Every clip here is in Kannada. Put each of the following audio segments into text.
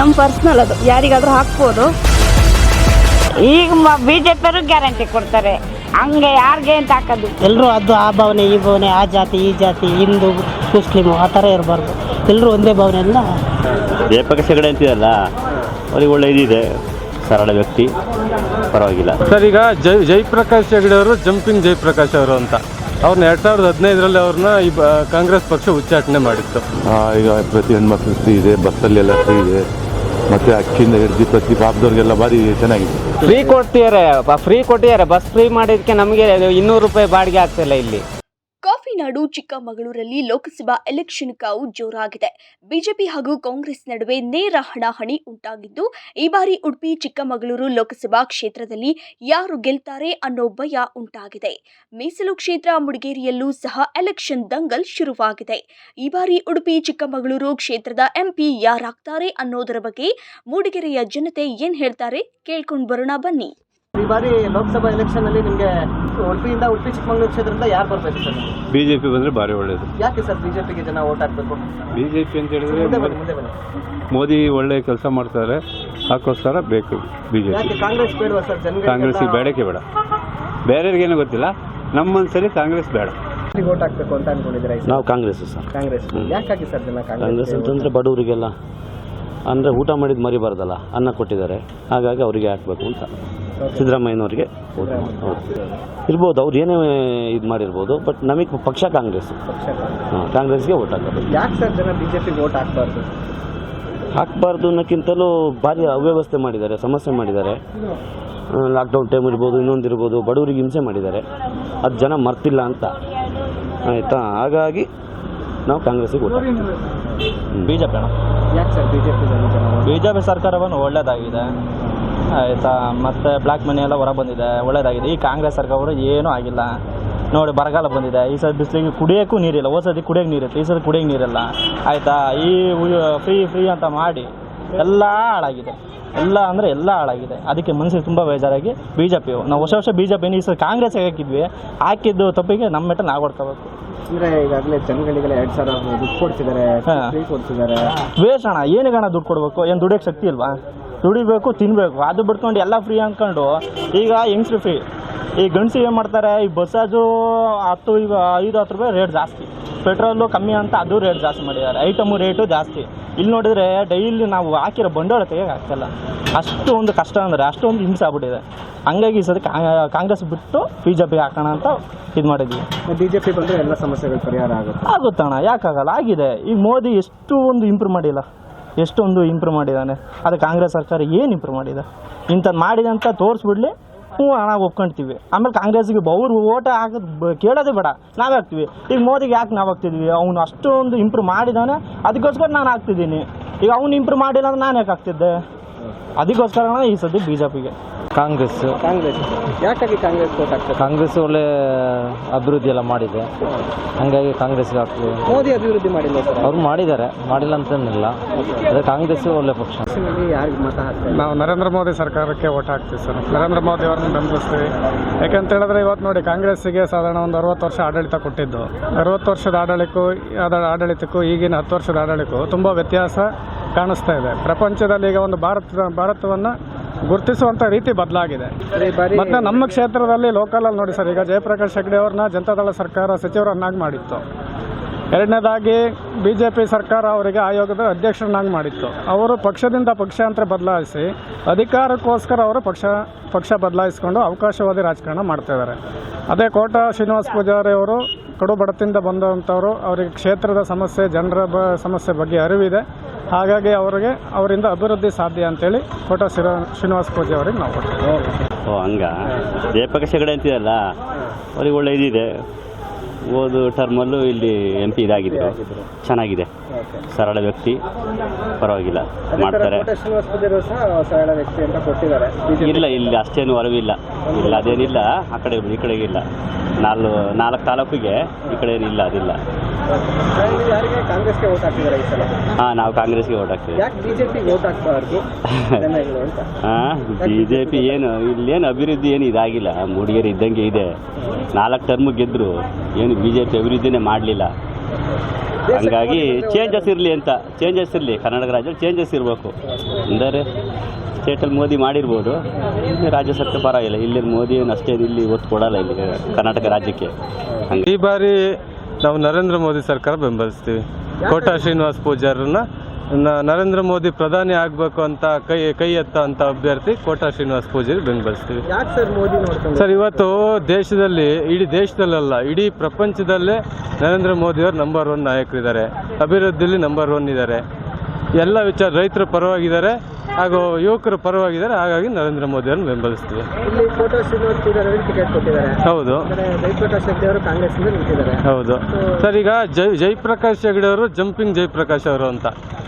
ನಮ್ಮ ಪರ್ಸ್ನಲ್ ಅದು. ಯಾರಿಗಾದ್ರೂ ಹಾಕ್ಬೋದು. ಈಗ ಬಿ ಜೆ ಪಿಯವರು ಗ್ಯಾರಂಟಿ ಕೊಡ್ತಾರೆ. ಹಂಗೆ ಯಾರಿಗೆ ಅಂತ ಹಾಕೋದು. ಎಲ್ಲರೂ ಅದು ಆ ಭಾವನೆ ಈ ಭಾವನೆ ಆ ಜಾತಿ ಈ ಜಾತಿ ಹಿಂದೂ ಮುಸ್ಲಿಮು ಆ ಥರ ಇರಬಾರ್ದು. ಎಲ್ಲರೂ ಒಂದೇ ಭಾವನೆಯಿಂದ ದೀಪಕ ಹೆಗಡೆ ಅಂತಿದಲ್ಲ ಅವ್ರಿಗೆ ಒಳ್ಳೆ ಇದಿದೆ. ಸರಳ ವ್ಯಕ್ತಿ ಪರವಾಗಿಲ್ಲ. ಸರ್ ಈಗ ಜೈ ಜಯಪ್ರಕಾಶ್ ಹೆಗಡೆ ಅವರು ಜಂಪಿಂಗ್ ಜಯಪ್ರಕಾಶ್ ಅವರು ಅಂತ. ಅವ್ರನ್ನ ಎರಡು ಸಾವಿರದ ಹದಿನೈದರಲ್ಲಿ ಅವ್ರನ್ನ ಈ ಬ- ಕಾಂಗ್ರೆಸ್ ಪಕ್ಷ ಉಚ್ಚಾಟನೆ ಮಾಡಿತ್ತು. ಈಗ ಪ್ರತಿ ಹೆಣ್ಮಕ್ಳು ಫ್ರೀ ಇದೆ ಬಸ್ಸಲ್ಲಿ ಎಲ್ಲ ಫ್ರೀ ಇದೆ. ಮತ್ತು ಅಕ್ಕಿಯಿಂದ ಹಿಡಿದು ಪ್ರತಿ ಪಾಪದವ್ರಿಗೆಲ್ಲ ಭಾರಿ ಚೆನ್ನಾಗಿದೆ. ಫ್ರೀ ಕೊಡ್ತಿದ್ದಾರೆ ಫ್ರೀ ಕೊಟ್ಟಿದ್ದಾರೆ ಬಸ್ ಫ್ರೀ ಮಾಡಿದ್ದಕ್ಕೆ ನಮಗೆ ಇನ್ನೂರು ರೂಪಾಯಿ ಬಾಡಿಗೆ ಆಗ್ತಿಲ್ಲ ಇಲ್ಲಿ. ಕಾಫಿನಾಡು ಚಿಕ್ಕಮಗಳೂರಲ್ಲಿ ಲೋಕಸಭಾ ಎಲೆಕ್ಷನ್ ಕಾವು ಜೋರಾಗಿದೆ. ಬಿಜೆಪಿ ಹಾಗೂ ಕಾಂಗ್ರೆಸ್ ನಡುವೆ ನೇರ ಹಣಾಹಣಿ ಉಂಟಾಗಿದ್ದು, ಈ ಬಾರಿ ಉಡುಪಿ, ಚಿಕ್ಕಮಗಳೂರು ಲೋಕಸಭಾ ಕ್ಷೇತ್ರದಲ್ಲಿ ಯಾರು ಗೆಲ್ತಾರೆ ಅನ್ನೋ ಭಯ ಉಂಟಾಗಿದೆ. ಮೀಸಲು ಕ್ಷೇತ್ರ ಮುಡಿಗೇರಿಯಲ್ಲೂ ಸಹ ಎಲೆಕ್ಷನ್ ದಂಗಲ್ ಶುರುವಾಗಿದೆ. ಈ ಬಾರಿ ಉಡುಪಿ, ಚಿಕ್ಕಮಗಳೂರು ಕ್ಷೇತ್ರದ ಎಂಪಿ ಯಾರಾಗ್ತಾರೆ ಅನ್ನೋದರ ಬಗ್ಗೆ ಮೂಡಿಗೆರೆಯ ಜನತೆ ಏನ್ ಹೇಳ್ತಾರೆ ಕೇಳ್ಕೊಂಡು ಬರೋಣ ಬನ್ನಿ. ಈ ಬಾರಿ ಲೋಕಸಭಾ ಎಲೆಕ್ಷನ್ ಅಲ್ಲಿ ನಿಮಗೆ ಉಡುಪಿಯಿಂದ ಉಡುಪಿ ಚಿಕ್ಕಮಗಳೂರು ಕ್ಷೇತ್ರದಿಂದ ಯಾರು ಬರ್ಬೇಕು ಸರ್? ಬಿ ಜೆ ಪಿ ಬಂದರೆ ಭಾರಿ ಒಳ್ಳೆಯದು ಯಾಕೆ ಸರ್ ಬಿಜೆಪಿಗೆ ಜನ ವೋಟ್ ಹಾಕ್ಬೇಕು? ಬಿ ಜೆ ಪಿ ಅಂತ ಮುಂದೆ ಹೇಳಿದ್ರೆ ಮುಂದೆ ಬನ್ನಿ. ಮೋದಿ ಒಳ್ಳೆ ಕೆಲಸ ಮಾಡ್ತಾರೆ ಅದಕ್ಕೋಸ್ಕರ ಬೇಕು ಬಿ ಜೆ ಯಾಕೆ ಪಿ ಕಾಂಗ್ರೆಸ್ ಬೇಡವಾ ಸರ್? ಕಾಂಗ್ರೆಸ್ ಬೇಡಕ್ಕೆ ಬೇಡ. ಬೇರೆಯವ್ರಿಗೇನು ಗೊತ್ತಿಲ್ಲ ನಮ್ಮ ಸರಿ ಕಾಂಗ್ರೆಸ್ ಬೇಡ. ವೋಟ್ ಹಾಕ್ಬೇಕು ಅಂತ ಅನ್ಕೊಂಡಿದ್ದೀರಾ ಈ ಸಲ? ನಾವು ಕಾಂಗ್ರೆಸ್ ಸರ್. ಕಾಂಗ್ರೆಸ್. ಯಾಕಾಗಿ ಸರ್ ಜನ ಕಾಂಗ್ರೆಸ್ ಕಾಂಗ್ರೆಸ್ ಅಂತಂದರೆ ಬಡವರಿಗೆಲ್ಲ ಅಂದರೆ ಊಟ ಮಾಡಿದ್ದು ಮರಿಬಾರ್ದಲ್ಲ ಅನ್ನ ಕೊಟ್ಟಿದ್ದಾರೆ ಹಾಗಾಗಿ ಅವರಿಗೆ ಹಾಕ್ಬೇಕು ಅಂತ. ಸಿದ್ದರಾಮಯ್ಯನವರಿಗೆ ಇರ್ಬೋದು ಅವ್ರು ಏನೇ ಇದು ಮಾಡಿರ್ಬೋದು ಬಟ್ ನಮಗೆ ಪಕ್ಷ ಕಾಂಗ್ರೆಸ್. ಹಾಂ ಕಾಂಗ್ರೆಸ್ಗೆ ಓಟ್ ಹಾಕೋದು. ಯಾಕೆ ಸರ್ ಜನ ಬಿಜೆಪಿಗೆ ಓಟ್ ಹಾಕ್ಬಾರ್ದು? ಹಾಕ್ಬಾರ್ದು ಅನ್ನೋಕ್ಕಿಂತಲೂ ಭಾರಿ ಅವ್ಯವಸ್ಥೆ ಮಾಡಿದ್ದಾರೆ ಸಮಸ್ಯೆ ಮಾಡಿದ್ದಾರೆ. ಲಾಕ್ಡೌನ್ ಟೈಮ್ ಇರ್ಬೋದು ಇನ್ನೊಂದು ಇರ್ಬೋದು ಬಡವರಿಗೆ ಹಿಂಸೆ ಮಾಡಿದ್ದಾರೆ. ಅದು ಜನ ಮರ್ತಿಲ್ಲ ಅಂತ. ಆಯಿತಾ? ಹಾಗಾಗಿ ನಾವು ಕಾಂಗ್ರೆಸ್ಸಿಗೆ ಓಟ್ ಬಿ ಜೆ ಪಿ ಯಾಕೆ ಸರ್ ಬಿಜೆಪಿ ಜನ ಬಿ ಜೆ ಪಿ ಸರ್ಕಾರವನ್ನು ಒಳ್ಳೇದಾಗಿದೆ. ಆಯಿತಾ ಮತ್ತು ಬ್ಲ್ಯಾಕ್ ಮನಿ ಎಲ್ಲ ಹೊರ ಬಂದಿದೆ ಒಳ್ಳೇದಾಗಿದೆ. ಈ ಕಾಂಗ್ರೆಸ್ ಸರ್ಕಾರ ಏನೂ ಆಗಿಲ್ಲ. ನೋಡಿ ಬರಗಾಲ ಬಂದಿದೆ. ಈ ಸಲ ಬಿಸಿಲಿಗೆ ಕುಡಿಯೋಕ್ಕೂ ನೀರಿಲ್ಲ. ಹೋದ ಸತಿ ಕುಡಿಯೋಕ್ಕೆ ನೀರಿತ್ತು ಈ ಸತಿ ಕುಡಿಯೋಕ್ಕೆ ನೀರಿಲ್ಲ. ಆಯಿತಾ ಈ ಫ್ರೀ ಫ್ರೀ ಅಂತ ಮಾಡಿ ಎಲ್ಲ ಹಾಳಾಗಿದೆ. ಎಲ್ಲ ಅಂದರೆ ಎಲ್ಲ ಹಾಳಾಗಿದೆ. ಅದಕ್ಕೆ ಮನಸ್ಸಿಗೆ ತುಂಬ ಬೇಜಾರಾಗಿ ಬಿ ಜೆ ಪಿ ನಾವು ಹೊಸ ವರ್ಷ ಬಿ ಜೆ ಪಿನ ಈ ಸಲ ಕಾಂಗ್ರೆಸ್ಗೆ ಹಾಕಿದ್ವಿ. ಹಾಕಿದ್ದು ತಪ್ಪಿಗೆ ನಮ್ಮ ಮೆಟ್ಟ ನಾವು ಹೊಡ್ಕೋಬೇಕು. ಅಂದ್ರೆ ಈಗಾಗಲೇ ಜನಗಳಿಗೆಲ್ಲ ಎರಡು ಸಾವಿರ ದುಡ್ಡು ಕೊಡ್ತಿದ್ದಾರೆ ಕೊಡ್ತಿದ್ದಾರೆ ಅಣ್ಣ ಏನಿಗೆ ಅಣ್ಣ ದುಡ್ಡು ಕೊಡಬೇಕು? ಏನು ದುಡಿಯೋಕ್ಕೆ ಶಕ್ತಿ ಇಲ್ವಾ? ದುಡಿಬೇಕು ತಿನ್ನಬೇಕು ಅದು ಬಿಟ್ಕೊಂಡು ಎಲ್ಲ ಫ್ರೀ ಅಂದ್ಕೊಂಡು ಈಗ ಹೆಂಗ್ಸ್ರು ಫ್ರೀ ಈ ಗಂಡಸು ಏನು ಮಾಡ್ತಾರೆ ಈ ಬಸ್ಸಾಜು ಹತ್ತು ಈಗ ಐದು ಹತ್ತು ರೂಪಾಯಿ ರೇಟ್ ಜಾಸ್ತಿ. ಪೆಟ್ರೋಲು ಕಮ್ಮಿ ಅಂತ ಅದು ರೇಟ್ ಜಾಸ್ತಿ ಮಾಡಿದ್ದಾರೆ. ಐಟಮು ರೇಟು ಜಾಸ್ತಿ. ಇಲ್ಲಿ ನೋಡಿದರೆ ಡೈಲಿ ನಾವು ಹಾಕಿರೋ ಬಂಡವಾಳ ತೆಗಿಯೋಕೆ ಆಗ್ತಿಲ್ಲ. ಅಷ್ಟು ಒಂದು ಕಷ್ಟ ಅಂದರೆ ಅಷ್ಟೊಂದು ಹಿಂಸೆ ಆಗ್ಬಿಟ್ಟಿದೆ. ಹಂಗಾಗಿ ಈ ಸತಿ ಕಾಂಗ್ರೆಸ್ ಬಿಟ್ಟು ಬಿ ಜೆ ಪಿ ಹಾಕೋಣ ಅಂತ ಇದು ಮಾಡಿದ್ವಿ. ಬಿಜೆಪಿ ಬಂದ್ರೆ ಎಲ್ಲ ಸಮಸ್ಯೆಗಳು ಪರಿಹಾರ ಆಗುತ್ತೆ. ಆಗುತ್ತಣ್ಣ ಯಾಕಾಗಲ್ಲ? ಆಗಿದೆ. ಈಗ ಮೋದಿ ಎಷ್ಟು ಒಂದು ಇಂಪ್ರೂವ್ ಮಾಡಿಲ್ಲ. ಎಷ್ಟೊಂದು ಇಂಪ್ರೂವ್ ಮಾಡಿದ್ದಾನೆ. ಅದು ಕಾಂಗ್ರೆಸ್ ಸರ್ಕಾರ ಏನು ಇಂಪ್ರೂವ್ ಮಾಡಿದೆ? ಇಂಥದ್ದು ಮಾಡಿದೆ ಅಂತ ತೋರಿಸ್ಬಿಡ್ಲಿ ಹ್ಞೂ ಹಣ ಒಪ್ಕೊಂತೀವಿ ಆಮೇಲೆ ಕಾಂಗ್ರೆಸ್ಗೆ ಅವ್ರು ಓಟ ಹಾಕೋದು ಬ- ಕೇಳೋದೇ ಬೇಡ ನಾವೇ ಹಾಕ್ತೀವಿ. ಈಗ ಮೋದಿಗೆ ಯಾಕೆ ನಾವು ಹಾಕ್ತಿದ್ವಿ? ಅವನು ಅಷ್ಟೊಂದು ಇಂಪ್ರೂವ್ ಮಾಡಿದ್ದಾನೆ ಅದಕ್ಕೋಸ್ಕರ ನಾನು ಹಾಕ್ತಿದ್ದೀನಿ. ಈಗ ಅವ್ನು ಇಂಪ್ರೂವ್ ಮಾಡಿಲ್ಲ ಅಂದ್ರೆ ನಾನು ಯಾಕೆ ಹಾಕ್ತಿದ್ದೆ? ಅದಕ್ಕೋಸ್ಕರ ಈ ಸದ್ಯ ಬಿ ಜೆ ಪಿಗೆ ಕಾಂಗ್ರೆಸ್. ಕಾಂಗ್ರೆಸ್. ಯಾಕಾಗಿ ಕಾಂಗ್ರೆಸ್ ವೋಟ್ ಹಾಕ್ತಾರೆ? ಕಾಂಗ್ರೆಸ್ ಒಳ್ಳೆ ಅಭಿವೃದ್ಧಿ ಎಲ್ಲ ಮಾಡಿದೆ. ಹಂಗಾಗಿ ಕಾಂಗ್ರೆಸ್ ಹಾಕ್ತೀವಿ ಮೋದಿ ಅಭಿವೃದ್ಧಿ ಮಾಡಿಲ್ಲ ಸರ್? ಅವ್ರು ಮಾಡಿದ್ದಾರೆ. ಮಾಡಿಲ್ಲ ಅಂತೇನಿಲ್ಲ ಅದೇ ಕಾಂಗ್ರೆಸ್ ಒಳ್ಳೆ ಪಕ್ಷ. ಯಾರಿಗೆ ಮತ ಹಾಕ್ತಾರೆ? ನಾವು ನರೇಂದ್ರ ಮೋದಿ ಸರ್ಕಾರಕ್ಕೆ ಓಟ್ ಹಾಕ್ತೀವಿ ಸರ್. ನರೇಂದ್ರ ಮೋದಿ ಅವ್ರನ್ನ ಬೆಂಬಲಿಸ್ತೀವಿ. ಯಾಕಂತ ಹೇಳಿದ್ರೆ ಇವತ್ತು ನೋಡಿ ಕಾಂಗ್ರೆಸ್ಸಿಗೆ ಸಾಧಾರಣ ಒಂದು ಅರವತ್ತು ವರ್ಷ ಆಡಳಿತ ಕೊಟ್ಟಿದ್ದು. ಅರವತ್ತು ವರ್ಷದ ಆಡಳಿತಕ್ಕೂ ಅದರ ಆಡಳಿತಕ್ಕೂ ಈಗಿನ ಹತ್ತು ವರ್ಷದ ಆಡಳಿತಕ್ಕೂ ತುಂಬ ವ್ಯತ್ಯಾಸ ಕಾಣಿಸ್ತಾ ಇದೆ. ಪ್ರಪಂಚದಲ್ಲಿ ಈಗ ಒಂದು ಭಾರತ ಭಾರತವನ್ನು ಗುರುತಿಸುವಂಥ ರೀತಿ ಬದಲಾಗಿದೆ. ಮತ್ತೆ ನಮ್ಮ ಕ್ಷೇತ್ರದಲ್ಲಿ ಲೋಕಲಲ್ಲಿ ನೋಡಿ ಸರ್ ಈಗ ಜಯಪ್ರಕಾಶ್ ಹೆಗ್ಡೆ ಅವ್ರನ್ನ ಜನತಾದಳ ಸರ್ಕಾರ ಸಚಿವರನ್ನಾಗಿ ಮಾಡಿತ್ತು. ಎರಡನೇದಾಗಿ ಬಿ ಜೆ ಪಿ ಸರ್ಕಾರ ಅವರಿಗೆ ಆಯೋಗದ ಅಧ್ಯಕ್ಷರನ್ನಾಗಿ ಮಾಡಿತ್ತು. ಅವರು ಪಕ್ಷದಿಂದ ಪಕ್ಷಾಂತರ ಬದಲಾಯಿಸಿ ಅಧಿಕಾರಕ್ಕೋಸ್ಕರ ಅವರು ಪಕ್ಷ ಪಕ್ಷ ಬದಲಾಯಿಸಿಕೊಂಡು ಅವಕಾಶವಾದಿ ರಾಜಕಾರಣ ಮಾಡ್ತಾ ಇದ್ದಾರೆ. ಅದೇ ಕೋಟ ಶ್ರೀನಿವಾಸ ಪೂಜಾರಿ ಅವರು ಕಡು ಬಡತಿಂದ ಬಂದಂಥವರು ಅವರಿಗೆ ಕ್ಷೇತ್ರದ ಸಮಸ್ಯೆ ಜನರ ಬ ಸಮಸ್ಯೆ ಬಗ್ಗೆ ಅರಿವಿದೆ. ಹಾಗಾಗಿ ಅವರಿಗೆ ಅವರಿಂದ ಅಭಿವೃದ್ಧಿ ಸಾಧ್ಯ ಅಂತೇಳಿ ಕೋಟ ಶ್ರೀ ಶ್ರೀನಿವಾಸ ಪೂಜೆ ಅವರಿಗೆ ನಾವು ಕೊಡ್ತೀವಿ ಓ ಹಂಗ? ದೀಪಕ ಶೆಗಡೆ ಅಂತಿದಲ್ಲ ಅವ್ರಿಗೆ ಒಳ್ಳೆ ಇದಿದೆ. ಓದು ಟರ್ಮಲ್ಲೂ ಇಲ್ಲಿ ಎಂ ಪಿ ಇದಾಗಿದೆ. ಚೆನ್ನಾಗಿದೆ. ಸರಳ ವ್ಯಕ್ತಿ. ಪರವಾಗಿಲ್ಲ. ಮಾಡ್ತಾರೆ. ಕೋಟ ಶ್ರೀನಿವಾಸ ಅವರು ಸಹ ಸರಳ ವ್ಯಕ್ತಿ ಅಂತ ಕೊಟ್ಟಿದ್ದಾರೆ. ಇಲ್ಲ ಇಲ್ಲಿ ಅಷ್ಟೇನು ಒಲವಿಲ್ಲ ಇಲ್ಲ ಅದೇನಿಲ್ಲ. ಆ ಕಡೆ ಈ ಕಡೆಗೆ ಇಲ್ಲ. ನಾಲ್ಕು ನಾಲ್ಕು ತಾಲೂಕಿಗೆ ಈ ಕಡೆ ಏನಿಲ್ಲ ಅದಿಲ್ಲ. ಯಾರಿಗೆ ಕಾಂಗ್ರೆಸ್ಗೆ ಓಟ್ ಹಾಕಿದ್ದಾರೆ ಈ ಸಲ? ಹಾಂ ನಾವು ಕಾಂಗ್ರೆಸ್ಗೆ ಓಟ್ ಹಾಕ್ತೀವಿ. ಯಾಕೆ ಬಿಜೆಪಿ ಹಾಕ್ಬಾರ್ದು? ಅಂತ? ಹಾಂ ಬಿ ಜೆ ಪಿ ಏನು ಇಲ್ಲೇನು ಅಭಿವೃದ್ಧಿ ಏನು ಇದಾಗಿಲ್ಲ. ಮೂಡಿಗೆರೆ ಇದ್ದಂಗೆ ಇದೆ. ನಾಲ್ಕು ಟರ್ಮ್ ಗೆದ್ರು. ಏನು ಬಿ ಜೆ ಪಿ ಅಭಿವೃದ್ಧಿನೇ ಮಾಡಲಿಲ್ಲ. ಹಂಗಾಗಿ ಚೇಂಜಸ್ ಇರಲಿ ಅಂತ. ಚೇಂಜಸ್ ಇರಲಿ. ಕರ್ನಾಟಕ ರಾಜ್ಯದಲ್ಲಿ ಚೇಂಜಸ್ ಇರಬೇಕು. ಅಂದರೆ ಸ್ಟೇಟಲ್ಲಿ ಮೋದಿ ಮಾಡಿರ್ಬೋದು. ಇಲ್ಲಿ ರಾಜ್ಯ ಸರ್ಕಾರ ಪರವಾಗಿಲ್ಲ ಇಲ್ಲಿ. ಮೋದಿ ಏನು ಅಷ್ಟೇ ಇಲ್ಲಿ ಒತ್ತು ಕೊಡಲ್ಲ ಇಲ್ಲಿ ಕರ್ನಾಟಕ ರಾಜ್ಯಕ್ಕೆ. ಹಂಗೆ. ಈ ಬಾರಿ ನಾವು ನರೇಂದ್ರ ಮೋದಿ ಸರ್ಕಾರ ಬೆಂಬಲಿಸ್ತೀವಿ. ಕೋಟಾ ಶ್ರೀನಿವಾಸ್ ಪೂಜಾರನ್ನ ನರೇಂದ್ರ ಮೋದಿ ಪ್ರಧಾನಿ ಆಗಬೇಕು ಅಂತ ಕೈ ಕೈ ಎತ್ತ ಅಂತ ಅಭ್ಯರ್ಥಿ ಕೋಟಾ ಶ್ರೀನಿವಾಸ್ ಪೂಜಾರಿ ಬೆಂಬಲಿಸ್ತೀವಿ. ಸರ್ ಮೋದಿ ಸರ್ ಇವತ್ತು ದೇಶದಲ್ಲಿ ಇಡೀ ದೇಶದಲ್ಲಲ್ಲ ಇಡೀ ಪ್ರಪಂಚದಲ್ಲೇ ನರೇಂದ್ರ ಮೋದಿಯವರು ನಂಬರ್ ಒನ್ ನಾಯಕರಿದ್ದಾರೆ. ಅಭಿವೃದ್ಧಿಲಿ ನಂಬರ್ ಒನ್ ಇದ್ದಾರೆ. ಎಲ್ಲ ವಿಚಾರ ರೈತರ ಪರವಾಗಿದ್ದಾರೆ. ಹಾಗೂ ಯುವಕರು ಪರವಾಗಿದ್ದಾರೆ ಹಾಗಾಗಿ ನರೇಂದ್ರ ಮೋದಿಯನ್ನು ಬೆಂಬಲಿಸ್ತೀವಿ. ಇಲ್ಲಿ ಟಿಕೆಟ್ ಕೊಟ್ಟಿದ್ದಾರೆ. ಹೌದು. ಜಯಪ್ರಕಾಶ್ ಶೆಟ್ಟಿ ಅವರು ಕಾಂಗ್ರೆಸ್ ನಿಂತಿದ್ದಾರೆ. ಹೌದು. ಸರ್ ಈಗ ಜೈ ಜಯಪ್ರಕಾಶ್ ಹೆಗಡೆ ಅವರು ಜಂಪಿಂಗ್ ಜಯಪ್ರಕಾಶ್ ಅವರು ಅಂತ.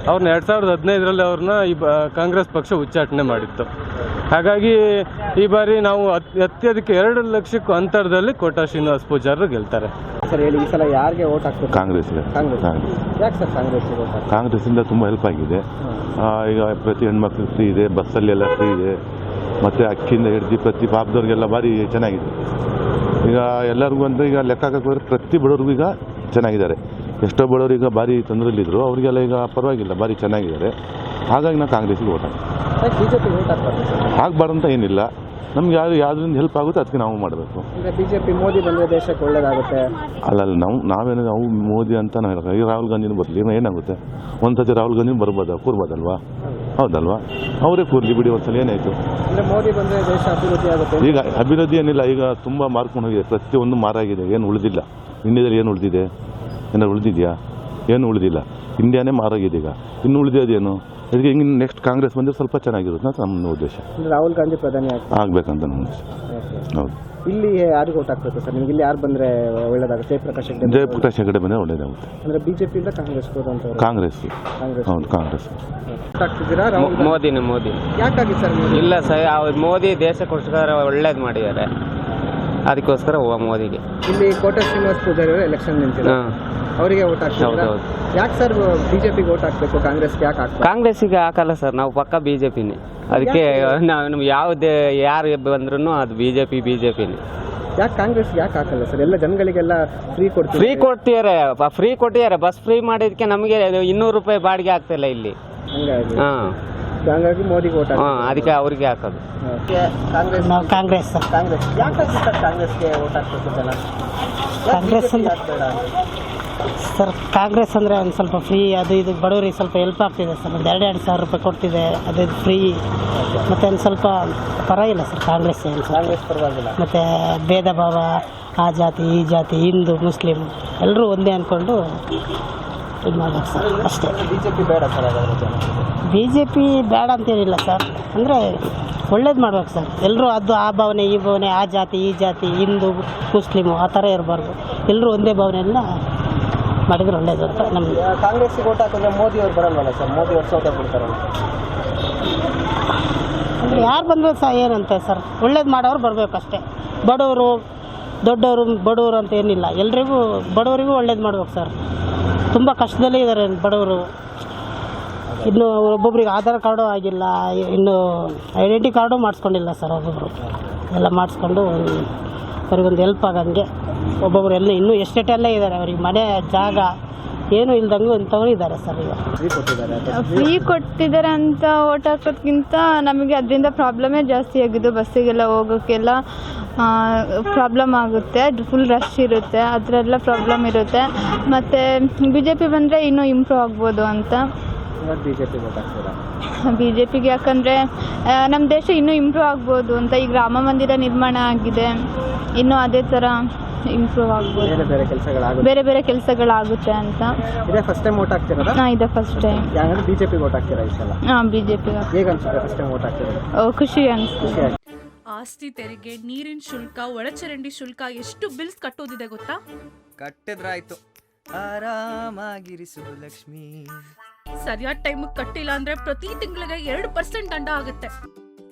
ಅವ್ರನ್ನ ಎರಡು ಸಾವಿರದ ಹದಿನೈದರಲ್ಲಿ ಅವ್ರನ್ನ ಈ ಬ- ಕಾಂಗ್ರೆಸ್ ಪಕ್ಷ ಉಚ್ಚಾಟನೆ ಮಾಡಿತ್ತು. ಹಾಗಾಗಿ ಈ ಬಾರಿ ನಾವು ಅತ್- ಅತ್ಯಧಿಕ ಎರಡು ಲಕ್ಷಕ್ಕೂ ಅಂತರದಲ್ಲಿ ಕೋಟಾ ಶ್ರೀನಿವಾಸ್ ಪೂಜಾರರು ಗೆಲ್ತಾರೆ. ಸರ್ ಹೇಳಿ ಈ ಸಲ ಯಾರಿಗೆ ಓಟ್ ಕಾಂಗ್ರೆಸ್ಗೆ. ಕಾಂಗ್ರೆಸ್. ಯಾಕೆ ಸರ್ ಕಾಂಗ್ರೆಸ್ ಕಾಂಗ್ರೆಸ್ಸಿಂದ ತುಂಬ ಹೆಲ್ಪ್ ಆಗಿದೆ. ಆ, ಈಗ ಪ್ರತಿ ಹೆಣ್ಮಕ್ಳು ಫ್ರೀ ಇದೆ ಬಸ್ಸಲ್ಲೆಲ್ಲ ಫ್ರೀ ಇದೆ. ಮತ್ತು ಅಕ್ಕಿಯಿಂದ ಹಿಡಿದು ಪ್ರತಿ ಪಾಪದವ್ರಿಗೆಲ್ಲ ಭಾರಿ ಚೆನ್ನಾಗಿದೆ. ಈಗ ಎಲ್ಲರಿಗೂ ಅಂದ್ರೆ ಈಗ ಲೆಕ್ಕ ಹಾಕಕ್ಕೆ ಹೋದ್ರೆ ಪ್ರತಿ ಬಡವ್ರಿಗೂ ಈಗ ಚೆನ್ನಾಗಿದ್ದಾರೆ. ಎಷ್ಟೋ ಬಡವರು ಈಗ ಭಾರಿ ತೊಂದರೆಯಲ್ಲಿದ್ದರು ಅವರಿಗೆಲ್ಲ ಈಗ ಪರವಾಗಿಲ್ಲ ಭಾರಿ ಚೆನ್ನಾಗಿದ್ದಾರೆ. ಹಾಗಾಗಿ ನಾವು ಕಾಂಗ್ರೆಸ್ಗೆ ಓಟ್ ಹಾಕ್ತೀವಿ ಆಗಬಾರ್ದು ಅಂತ ಏನಿಲ್ಲ. ನಮ್ಗೆ ಯಾರು ಯಾವ್ದ್ರಿಂದ ಹೆಲ್ಪ್ ಆಗುತ್ತೆ ಅದಕ್ಕೆ ನಾವು ಮಾಡಬೇಕು. ಬಿಜೆಪಿ ಮೋದಿ ಬಂದರೆ ದೇಶಕ್ಕೆ ಒಳ್ಳೇದಾಗುತ್ತೆ. ಅಲ್ಲಲ್ಲ ನಾವು ನಾವೇನು ನಾವು ಮೋದಿ ಅಂತ ನಾವು ಈಗ ರಾಹುಲ್ ಗಾಂಧಿನೂ ಬರಲಿ ಏನಾಗುತ್ತೆ? ಒಂದು ಸತಿ ರಾಹುಲ್ ಗಾಂಧಿನೂ ಬರ್ಬೋದಾ? ಕೂರ್ಬೋದಲ್ವಾ? ಹೌದಲ್ವಾ? ಅವರೇ ಕೂರ್ಲಿ ಬಿಡಿ ಒಂದ್ಸಲ ಏನಾಯಿತು? ಮೋದಿ ಬಂದರೆ ದೇಶ ಅಭಿವೃದ್ಧಿ ಆಗುತ್ತೆ. ಈಗ ಅಭಿವೃದ್ಧಿ ಏನಿಲ್ಲ ಈಗ ತುಂಬ ಮಾರ್ಕೊಂಡು ಹೋಗಿದೆ. ಪ್ರತಿಯೊಂದು ಮಾರಾಗಿದೆ ಏನು ಉಳಿದಿಲ್ಲ. ಇಂಡಿಯಾದಲ್ಲಿ ಏನು ಉಳಿದಿದೆ? ಏನಾದ್ರು ಉಳಿದಿದೆಯಾ? ಏನು ಉಳಿದಿಲ್ಲ. ಇಂಡಿಯಾನೇ ಮಾರಾಗಿದೆ ಈಗ. ಇನ್ನು ಉಳಿದಿದ್ದೇನು ಅದಕ್ಕೆ ಹಿಂಗೆ ನೆಕ್ಸ್ಟ್ ಕಾಂಗ್ರೆಸ್ ಬಂದರೆ ಸ್ವಲ್ಪ ಚೆನ್ನಾಗಿರುತ್ತೆ ಅಂತ ನಮ್ಮ ಉದ್ದೇಶ. ಅಂದ್ರೆ ರಾಹುಲ್ ಗಾಂಧಿ ಪ್ರಧಾನಿ ಆಗಬೇಕಂತ ನಮ್ಮ ಉದ್ದೇಶ. ಹೌದು. ಇಲ್ಲಿ ಯಾರಿಗೆ ಓಟ್ ಹಾಕ್ಬೇಕು ಸರ್? ನಿಮ್ಗೆ ಇಲ್ಲಿ ಯಾರು ಬಂದರೆ ಒಳ್ಳೇದಾಗುತ್ತೆ? ಜಯಪ್ರಕಾಶ್ ಹೆಗ್ಡೆ ಜಯಪ್ರಕಾಶ್ ಹೆಗಡೆ ಬಂದರೆ ಒಳ್ಳೇದಾಗುತ್ತೆ. ಅಂದರೆ ಬಿಜೆಪಿಯಿಂದ ಕಾಂಗ್ರೆಸ್ ಪಿಯಿಂದ ಕಾಂಗ್ರೆಸ್. ಕಾಂಗ್ರೆಸ್. ಹೌದು ಕಾಂಗ್ರೆಸ್. ಮೋದಿನೇ ಹಾಕ್ತಿದ್ದೀರಾ ಮೋದಿ. ಯಾಕಾಗಿ ಸರ್ ಇಲ್ಲ ಸರ್ ಅವ್ರು ಮೋದಿ ದೇಶಕ್ಕೋಸ್ಕರ ಒಳ್ಳೇದು ಮಾಡಿದ್ದಾರೆ. ಅದಕ್ಕೋಸ್ಕರ ಹೋಗ ಮೋದಿಗೆ. ಇಲ್ಲಿ ಕೋಟಾ ಶ್ರೀನಿವಾಸ ಪೂಜಾರಿ ಅವರು ಎಲೆಕ್ಷನ್ ಹಾಂ. ಅವರಿಗೆ ಓಟ್ ಹಾಕ್ತಿದ್ದೀರಾ ಹೌದು, ಯಾಕೆ ಸರ್ ಬಿಜೆಪಿಗೆ ಓಟ್ ಹಾಕ್ಬೇಕು? ಕಾಂಗ್ರೆಸ್ಗೆ ಯಾಕೆ ಹಾಕ್ಬೇಕು ಕಾಂಗ್ರೆಸ್ಸಿಗೆ ಹಾಕಲ್ಲ ಸರ್ ನಾವು ಪಕ್ಕ ಬಿ ಜೆ ಪಿನೇ ಅದಕ್ಕೆ ನಾವು ನಮ್ಗೆ ಯಾವುದೇ ಯಾರು ಬಂದ್ರೂ ಅದು B J P B J ಪಿನೇ ಯಾಕೆ ಕಾಂಗ್ರೆಸ್ಗೆ ಯಾಕೆ ಹಾಕಲ್ಲ ಸರ್ ಎಲ್ಲ ಜನಗಳಿಗೆಲ್ಲ ಫ್ರೀ ಕೊಡ್ತೀವಿ. ಫ್ರೀ ಕೊಡ್ತಿದ್ದಾರೆ ಫ್ರೀ ಕೊಟ್ಟಿದ್ದಾರೆ. ಬಸ್ ಫ್ರೀ ಮಾಡಿದಕ್ಕೆ ನಮಗೆ ಇನ್ನೂರು ರೂಪಾಯಿ ಬಾಡಿಗೆ ಆಗ್ತಿಲ್ಲ ಇಲ್ಲಿ. ಹಂಗಾಗಿ. ಹಾಂ. ಹಂಗಾಗಿ ಮೋದಿಗೆ ಓಟ್ ಹಾಂ ಅದಕ್ಕೆ ಅವರಿಗೆ ಹಾಕೋದು. ಕಾಂಗ್ರೆಸ್ ನಾವು ಕಾಂಗ್ರೆಸ್. ಸರ್ ಕಾಂಗ್ರೆಸ್. ಯಾಕೆ ಸರ್ ಕಾಂಗ್ರೆಸ್ಗೆ ಓಟ್ ಹಾಕ್ಬೇಕು ಜನ? ಕಾಂಗ್ರೆಸ್ ಅಂದ್ರೆ-? ಸರ್ ಕಾಂಗ್ರೆಸ್ ಅಂದರೆ ಒಂದು ಸ್ವಲ್ಪ ಫ್ರೀ ಅದು ಇದು ಬಡವರಿಗೆ ಸ್ವಲ್ಪ ಹೆಲ್ಪ್ ಆಗ್ತಿದೆ ಸರ್. ಒಂದು ಎರಡು ಎರಡು ಸಾವಿರ ರೂಪಾಯಿ ಕೊಡ್ತಿದೆ ಅದು ಫ್ರೀ ಮತ್ತು ಒಂದು ಸ್ವಲ್ಪ ಪರವಾಗಿಲ್ಲ ಸರ್ ಕಾಂಗ್ರೆಸ್ ಏನು ಸರ್ ಕಾಂಗ್ರೆಸ್ ಪರವಾಗಿಲ್ಲ. ಮತ್ತು ಭೇದ ಭಾವ ಆ ಜಾತಿ ಈ ಜಾತಿ ಹಿಂದೂ ಮುಸ್ಲಿಂ ಎಲ್ಲರೂ ಒಂದೇ ಅಂದ್ಕೊಂಡು ಇದು ಮಾಡ್ಬೇಕು ಸರ್ ಅಷ್ಟೇ. ಬಿಜೆಪಿ ಬೇಡ ಸರ್ ಬಿ ಜೆ ಪಿ ಬೇಡ ಅಂತೇನಿಲ್ಲ ಸರ್. ಅಂದರೆ ಒಳ್ಳೇದು ಮಾಡ್ಬೇಕು ಸರ್. ಎಲ್ಲರೂ ಅದು ಆ ಭಾವನೆ ಈ ಭಾವನೆ ಆ ಜಾತಿ ಈ ಜಾತಿ ಹಿಂದೂ ಮುಸ್ಲಿಮು ಆ ಥರ ಇರಬಾರ್ದು. ಎಲ್ಲರೂ ಒಂದೇ ಭಾವನೆಯನ್ನು ಮಾಡಿದ್ರೆ ಒಳ್ಳೇದು ಅಂತ ನಮಗೆ. ಕಾಂಗ್ರೆಸ್ಗೆ ಓಟ್ ಹಾಕಿದ್ರೆ ಮೋದಿ ಅವ್ರು ಬರಲ್ವಲ್ಲ ಸರ್? ಮೋದಿ ಅವ್ರು ಸೋತ ಬಿಡ್ತಾರಲ್ಲ. ಅಂದರೆ ಯಾರು ಬಂದರೂ ಸಹ ಏನಂತೆ ಸರ್? ಒಳ್ಳೇದು ಮಾಡೋರು ಬರಬೇಕು ಅಷ್ಟೇ. ಬಡವರು ದೊಡ್ಡವರು ಬಡವರು ಅಂತ ಏನಿಲ್ಲ. ಎಲ್ರಿಗೂ ಬಡವರಿಗೂ ಒಳ್ಳೇದು ಮಾಡ್ಬೇಕು ಸರ್. ತುಂಬ ಕಷ್ಟದಲ್ಲೇ ಇದ್ದಾರೆ ಬಡವರು. ಇನ್ನು ಒಬ್ಬೊಬ್ರಿಗೆ ಆಧಾರ್ ಕಾರ್ಡು ಆಗಿಲ್ಲ, ಇನ್ನು ಐಡೆಂಟಿ ಕಾರ್ಡು ಮಾಡಿಸ್ಕೊಂಡಿಲ್ಲ ಸರ್ ಒಬ್ಬೊಬ್ಬರು ಎಲ್ಲ ಮಾಡಿಸ್ಕೊಂಡು ಅವ್ರಿಗೊಂದು ಹೆಲ್ಪ್ ಆಗಂಗೆ ಒಬ್ಬೊಬ್ರು ಎಲ್ಲ ಇನ್ನೂ ಎಸ್ಟೇಟಲ್ಲೇ ಇದ್ದಾರೆ ಅವ್ರಿಗೆ ಮನೆ, ಜಾಗ. ಏನೂ ಇಲ್ದಂಗೆ ಇಂಥವ್ರು ಇದ್ದಾರೆ ಸರ್ ಈಗ. ಫ್ರೀ ಕೊಟ್ಟಿದ್ದಾರೆ ಫ್ರೀ ಕೊಟ್ಟಿದ್ದಾರೆ ಅಂತ ಓಟ್ ಹಾಕೋದ್ಕಿಂತ ನಮಗೆ ಅದರಿಂದ ಪ್ರಾಬ್ಲಮೇ ಜಾಸ್ತಿ ಆಗಿದ್ದು ಬಸ್ಸಿಗೆಲ್ಲ ಹೋಗೋಕ್ಕೆಲ್ಲ ಪ್ರಾಬ್ಲಮ್ ಆಗುತ್ತೆ. ಫುಲ್ ರಶ್ ಇರುತ್ತೆ. ಅದರೆಲ್ಲ ಪ್ರಾಬ್ಲಮ್ ಇರುತ್ತೆ. ಮತ್ತು ಬಿ ಜೆ ಪಿ ಬಂದರೆ ಇನ್ನೂ ಇಂಪ್ರೂವ್ ಆಗ್ಬೋದು ಅಂತ. ಬಿ ಜೆ ಪಿಗೆ ಯಾಕಂದರೆ ನಮ್ಮ ದೇಶ ಇನ್ನೂ ಇಂಪ್ರೂವ್ ಆಗ್ಬೋದು ಅಂತ ಈಗ ರಾಮ ಮಂದಿರ ನಿರ್ಮಾಣ ಆಗಿದೆ. ಇನ್ನೂ ಅದೇ ಥರ ಇಂಪ್ರೂವ್ ಆಗ್ಬೋದು. ಬೇರೆ ಬೇರೆ ಕೆಲಸಗಳಾಗುತ್ತೆ. ಬೇರೆ ಬೇರೆ ಕೆಲಸಗಳಾಗುತ್ತೆ ಅಂತ. ಇದೇ ಫಸ್ಟ್ ಟೈಮ್ ವೋಟ್ ಹಾಕ್ತಿರೋದಾ? ಹಾಂ ಇದೆ ಫಸ್ಟ್ ಟೈಮ್ ಯಾಕಂದ್ರೆ ಬಿಜೆಪಿಗೆ ವೋಟ್ ಹಾಕ್ತೀರಾ ಈ ಸಲ? ಹಾಂ ಬಿ ಜೆ ಪಿಗೆ ಹೇಗೆ ಅನ್ಸುತ್ತೆ ಫಸ್ಟ್ ಟೈಮ್ ವೋಟ್ ಹಾಕ್ತಿರೋದು? ಖುಷಿ ಅನಿಸ್ತು ಖುಷಿ ಆಯ್ತು. ಆಸ್ತಿ ತೆರಿಗೆ ನೀರಿನ ಶುಲ್ಕ ಒಳಚರಂಡಿ ಶುಲ್ಕ ಎಷ್ಟು ಬಿಲ್ಸ್ ಕಟ್ಟೋದಿದೆ ಗೊತ್ತಾ? ಕಟ್ಟಿದ್ರಾಯ್ತು. ಆರಾಮಾಗಿರಿಸು ಲಕ್ಷ್ಮಿ. ಸರಿಯಾದ ಟೈಮಿಗೆ ಕಟ್ಟಿಲ್ಲ ಅಂದ್ರೆ ಪ್ರತಿ ತಿಂಗಳಿಗೆ ಎರಡು ಪರ್ಸೆಂಟ್ ದಂಡ ಆಗುತ್ತೆ.